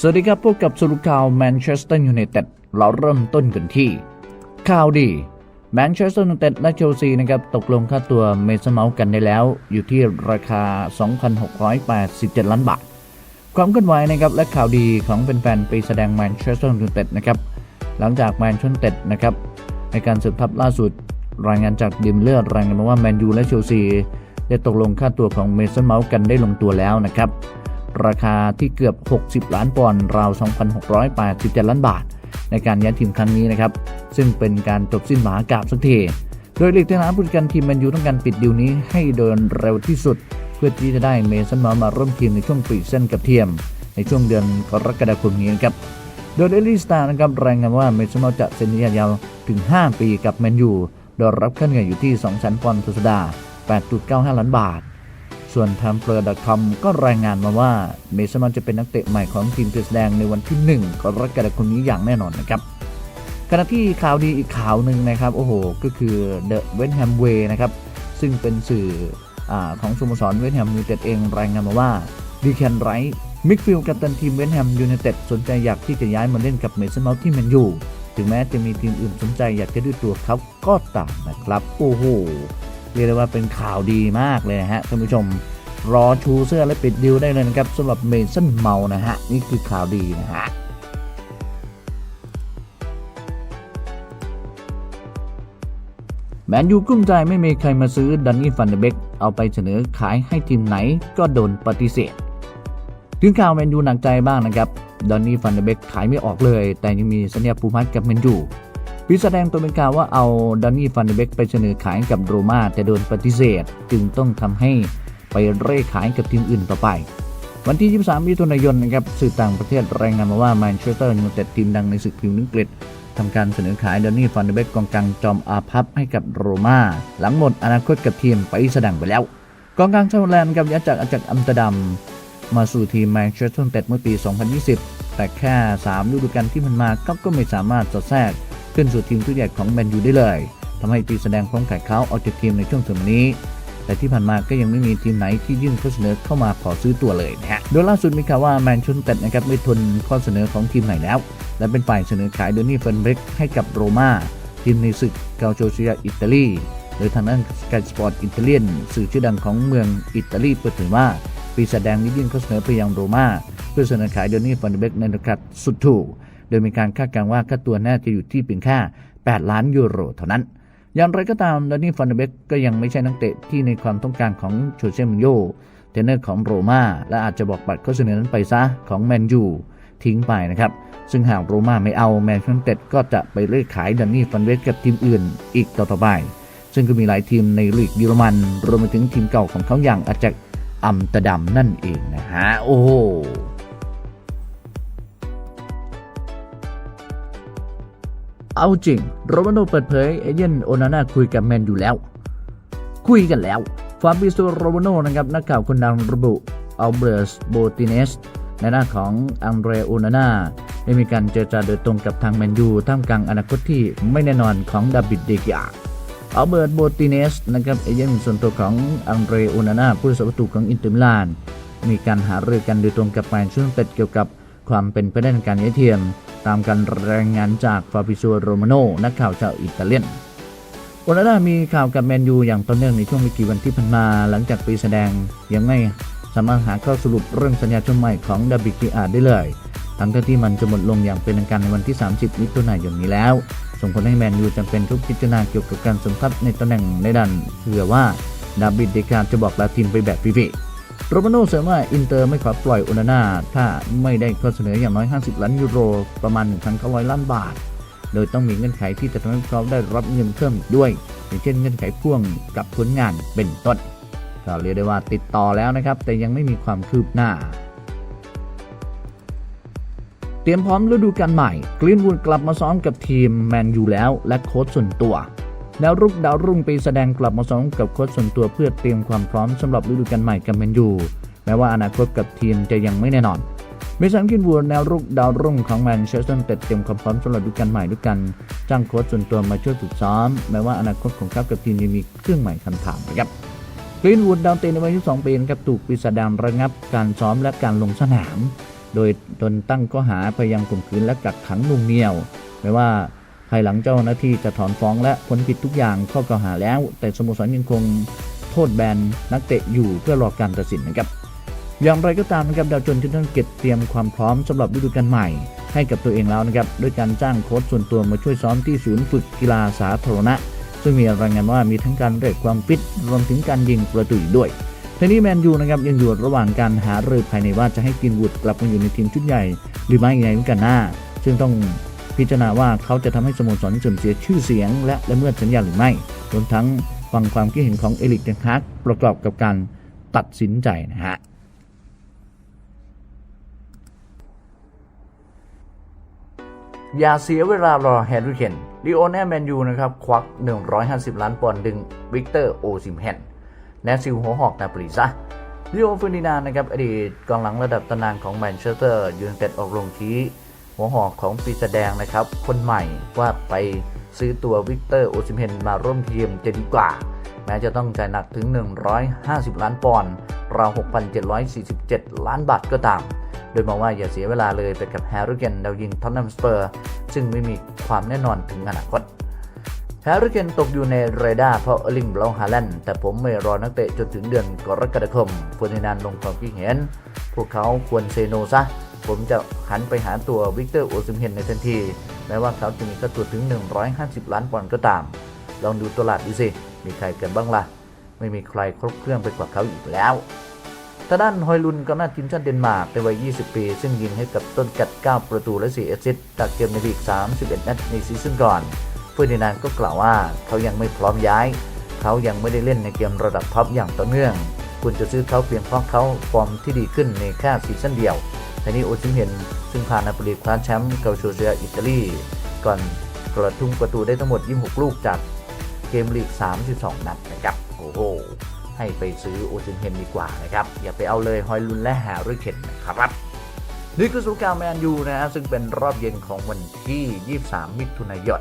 สวัสดีครับพบกับสรุปข่าวแมนเชสเตอร์ยูไนเต็ดเราเริ่มต้นกันที่ ข่าวดีแมนเชสเตอร์ยูไนเต็ดและเชลซีนะครับตกลงค่าตัวเมสเมาส์กันได้แล้ว อยู่ที่ราคา 2,687 ล้านบาท ความเคลื่อนไหวนะครับและข่าวดีของแฟนๆไปแสดงแมนเชสเตอร์ยูไนเต็ดนะครับหลังจากแมนเชสเตอร์นะครับในการสืบทับล่าสุด รายงานจากดิมเลือดรายงานมาว่าแมนยูและเชลซีได้ตกลงค่าตัวของเมสันเมาส์กันได้ลงตัวแล้วนะครับ ราคาที่เกือบ 60 ล้านปอนด์ราว 2,687 ล้านบาท ในการย้ายทีมครั้งนี้นะครับ ซึ่งเป็นการจบสิ้นหมากาบสักทีโดยหลีกเทนาผู้จัดการทีมแมนยูต้องการปิดดีลนี้ให้เดินเร็วที่สุด เพื่อที่จะได้เมสันมามาร่วมทีมในช่วงปีเซนกับเทียม ในช่วงเดือนกรกฎาคมนี้นะครับโดยเดลี่สตาร์นะครับรายงานว่าเมสันมาจะเซ็นสัญญายาวถึง 5 ปีกับแมนยูโดยรับค่าเหนื่อยอยู่ที่ 2,000 ปอนด์ต่อสัปดาห์ 8.95 ล้านบาท ส่วนทางเปอร์ดคอมก็รายงานมาว่าเมสันเมาส์จะเป็นนักเตะใหม่ของทีมเพื่อแดงในวันที่ 1 กรกฎาคมนี้อย่างแน่นอนนะครับขณะที่ข่าวดีอีกข่าวหนึ่งนะครับโอ้โหก็คือเดอะเวนแฮมเวย์นะครับซึ่งเป็นสื่ออของสโมสรเวนแฮมยูไนเต็ดเองรายงานมาว่าดีแคนไรท์มิดฟิลด์กัปตันทีมเวนแฮมยูไนเต็ดสนใจอยากที่จะย้ายมาเล่นกับเมสันเมาที่แมนยูถึงแม้จะมีทีมอื่นสนใจอยากจะด้วยตัวเขาก็ตามนะครับ โอ้โห เรียกได้ว่าเป็นข่าวดีมากเลยนะฮะท่านผู้ชมรอชูเสื้อและปิดดิวได้เลยนะครับสำหรับเมสันเมาส์นะฮะ นี่คือข่าวดีนะฮะแมนยูกุ้มใจไม่มีใครมาซื้อดันนี่ฟันเดเบกเอาไปเสนอขายให้ทีมไหนก็โดนปฏิเสธ ถึงข่าวแมนยูหนักใจบ้างนะครับดอนนี่ฟันเดเบกขายไม่ออกเลย แต่ยังมีสัญญาปูมัดกับแมนยู พิแสดงตัวเป็นข่าวว่าเอาดอนนี่ฟันเดเบกไปเสนอขายกับโรม่าแต่โดนปฏิเสธ จึงต้องทำให้ไปเร่ขายกับทีมอื่นต่อไป วันที่ 23 มิถุนายนนะครับสื่อต่างประเทศรายงานมาว่าแมนเชสเตอร์ยูไนเต็ดทีมดังในศึกพรีเมียร์อังกฤษทำการเสนอขายดอนนี่ฟันเดเบกกองกลางจอมอาภัพให้กับโรม่าหลังหมดอนาคตกับทีมไปแสดงไปแล้วกองกลางชาวแลนด์กับย้ายจากอาจากอัมสเตอร์ดัมมาสู่ทีมแมนเชสเตอร์ยูไนเต็ดเมื่อปี 2020 แต่แค่ 3 ฤดูกาลที่มันมาก็ก็ไม่สามารถสอดแทรก ขึ้นสู่ทีมทุกใหญ่ของแมนยูได้เลยทำให้ปีแสดงพร้อมขายเขาออกจากทีมในช่วงสมัยนี้ แต่ที่ผ่านมาก็ยังไม่มีทีมไหนที่ยื่นข้อเสนอเข้ามาขอซื้อตัวเลยนะฮะ โดยล่าสุดมีข่าวว่าแมนเชสเตอร์ยูไนเต็ดนะครับไม่ทนข้อเสนอของทีมไหนแล้ว และเป็นฝ่ายเสนอขายเดนนี่เฟนเบกให้กับโรม่าทีมในศึกเกาโจเซียอิตาลีโดยทางด้านสกายสปอร์ตอิตาเลียนสื่อชื่อดังของเมืองอิตาลีเปิดเผยว่าปีศาจแดงได้ยื่นข้อเสนอไปยังโรม่าเพื่อเสนอขายเดนนี่ฟันเดเบกในราคาสุดถูก ดยมีการคาดการณ์ว่าค่าตัวน่าจะอยู่ที่เพียงแค่ 8 ล้านยูโรเท่านั้น อย่างไรก็ตามดอนนี่ฟันเดเบกก็ยังไม่ใช่นักเตะที่ในความต้องการของโชเซมิโยเทรนเนอร์ของโรม่าและอาจจะบอกปัดข้อเสนอนั้นไปซะของแมนยูทิ้งไปนะครับ ซึ่งหากโรม่าไม่เอาแมนยูไนเต็ดก็จะไปเลือกขายดอนนี่ฟันเดเบกกับทีมอื่นอีกต่อๆไป ซึ่งก็มีหลายทีมในลีกเยอรมันรวมไปถึงทีมเก่าของเขาอย่างอาจากอัมเตอร์ดัมนั่นเองนะฮะ โอ้ เอาจริง โรมาโนเปิดเผยเอเย่นโอนาน่าคุยกับแมนอยู่แล้ว คุยกันแล้วฟาบิโซโรมาโนนะครับนักข่าวคนดังระบุอัลเบรสโบติเนสในหน้าของอังเดรโอนาน่าได้มีการเจรจาโดยตรงกับทางแมนยูท่ามกลางอนาคตที่ไม่แน่นอนของดาบิดเดกิอาอัลเบิร์ตโบติเนสนะครับเอเย่นส่วนตัวของอังเดรโอนาน่าผู้รัประตูของอินเตอร์มิลาน มีการหารือกันโดยตรงกับแมนเชสเตอร์เกี่ยวกับความเป็นไปได้ในการย้ายทีม ตามการรายงานจากฟาบิโซโรมาโนนักข่าวชาวอิตาเลียนโอนาน่ามีข่าวกับแมนยูอย่างต่อเนื่องในช่วงไม่กี่วันที่ผ่านมา หลังจากปีแสดงยังไม่สามารถหาข้อสรุปเรื่องสัญญาช่วงใหม่ของดาบิกิอาได้เลยทั้งที่มันจะหมดลงอย่างเป็นทางการในวันที่ 30 มิถุนายนนี้แล้ว ส่งผลให้แมนยูจำเป็นทุกพิจารณาเกี่ยวกับการสมทับในตำแหน่งในดันเผื่อว่าดาบิดเดกาจะบอกลาทีมไปแบบฟรีๆ โรมาโนเสริมว่าอินเตอร์ไม่ขอปล่อยโอนาน่าถ้าไม่ได้ข้อเสนออย่างน้อย 50 ล้านยูโร ประมาณ 1,900 ล้านบาท โดยต้องมีเงื่อนไขที่จะทำให้เขาได้รับเงินเพิ่มด้วย อย่างเช่นเงื่อนไขพ่วงกับผลงานเป็นต้นก็เรียกได้ว่าติดต่อแล้วนะครับ แต่ยังไม่มีความคืบหน้า เตรียมพร้อมฤดูกาลใหม่กรีนวูดกลับมาซ้อมกับทีมแมนยูแล้ว และโค้ชส่วนตัว แนวรุกดาวรุ่งปีแสดงกลับมาซ้อมกับโค้ชส่วนตัวเพื่อเตรียมความพร้อมสำหรับฤดูกาลใหม่กับแมนยูแม้ว่าอนาคตกับทีมจะยังไม่แน่นอนเมสันกินวูดแนวรุกดาวรุ่งของแมนเชสเตอร์ยูไนเต็ดเตรียมความพร้อมสำหรับฤดูกาลใหม่ด้วยกัน จ้างโค้ชส่วนตัวมาช่วยฝึกซ้อม แม้ว่าอนาคตของเขากับทีมยังมีเครื่องหมายคำถามนะครับกรีนวูดดาวเตนในวัย22ปีนะครับถูกปีศาจแดงระงับการซ้อมและการลงสนาม โดยตนตั้งข้อหาพยายามข่มขืนและกักขังนุ่งเหนียวแม้ว่า ภายหลังเจ้าหน้าที่จะถอนฟ้องและพ้นผิดทุกอย่างข้อกล่าวหาแล้ว แต่สโมสรยังคงโทษแบนนักเตะอยู่เพื่อรอการตัดสินนะครับอย่างไรก็ตามนะครับดาวจนที่ต้องเก็บเตรียมความพร้อมสำหรับฤดูกาลใหม่ ให้กับตัวเองแล้วนะครับด้วยการจ้างโค้ชส่วนตัวมาช่วยซ้อมที่ศูนย์ฝึกกีฬาสาธารณะ ซึ่งมีรายงานว่ามีทั้งการเรียกความฟิตรวมถึงการยิงประตูด้วยทีนี้แมนยูนะครับยังอยู่ระหว่างการหารือภายในว่าจะให้กินวูดกลับมาอยู่ในทีมชุดใหญ่ หรือไม่ยังไงเหมือนกันหน้า ซึ่งต้อง พิจารณาว่าเขาจะทำให้สโมสรเสื่อมเสียชื่อเสียง และละเมิดสัญญาหรือไม่ รวมทั้งฟังความคิดเห็นของเอลิกเทนฮากประกอบกับการตัดสินใจนะฮะอย่าเสียเวลารอแฮร์รี่เคนลีโอแนลแมนยูนะครับ ควัก 150 ล้านปอนด์ดึงวิกเตอร์โอซิมเฮนและซิลหัวหอกนาปลีซะลีโอเฟอร์ดินานนะครับ อดีตกองหลังระดับตำนานของแมนเชสเตอร์ยูไนเต็ดออกลงชี้ หัวหอกของปีศาจแดงนะครับ คนใหม่ว่าไปซื้อตัววิกเตอร์โอซิมเฮนมาร่วมทีมจะดีกว่า แม้จะต้องจ่ายหนักถึง 150 ล้านปอนด์ราว 6,747 ล้านบาทก็ตาม โดยมองว่าอย่าเสียเวลาเลยไปกับแฮร์รี่เกนดาวยิงท็อตแนมสเปอร์ ซึ่งไม่มีความแน่นอนถึงอนาคตแฮร์รี่เกนตกอยู่ในเรดาร์เพราะเออร์ลิงเบลฮาแลนด์แต่ผมไม่รอนักเตะจนถึงเดือนกรกฎาคมฟอร์ดินานลงความคิดเห็น พวกเขาควรเซโนซะ ผมจะหันไปหาตัววิกเตอร์โอซิมเฮนในทันที แม้ว่าเขาจะมีค่าตัวถึง 150 ล้านปอนด์ก็ตาม ลองดูตลาดดูสิ มีใครกันบ้างล่ะ ไม่มีใครครบเครื่องไปกว่าเขาอีกแล้วทางด้านฮอยลุนกองหน้าทีมชาติเดนมาร์กในวัย 20 ปี ซึ่งยิงให้กับต้นกัด 9 ประตูและ 4 แอสซิสต์จากเกมในลีก 31 นัดในซีซั่นก่อนเฟอร์ดินานก็กล่าวว่าเขายังไม่พร้อมย้าย เขายังไม่ได้เล่นในเกมระดับท็อปอย่างต่อเนื่อง คุณจะซื้อเขาเพียงเพราะเขาฟอร์มที่ดีขึ้นในแค่ซีซั่นเดียว แต่นี่โอซิมเฮนซึ่งพานาโปลีคว้าแชมป์เกาโชเซียอิตาลีก่อนกระทุ้งประตูได้ทั้งหมด 26 ลูกจากเกมลีก 32 นัดนะครับ โอ้โห ให้ไปซื้อโอซิมเฮนดีกว่านะครับ อย่าไปเอาเลยฮอยลุนและแฮร์รี่เคนนะครับนี่คือสงคราแมนยูนะฮะซึ่งเป็นรอบเย็นของวันที่ 23 มิถุนายน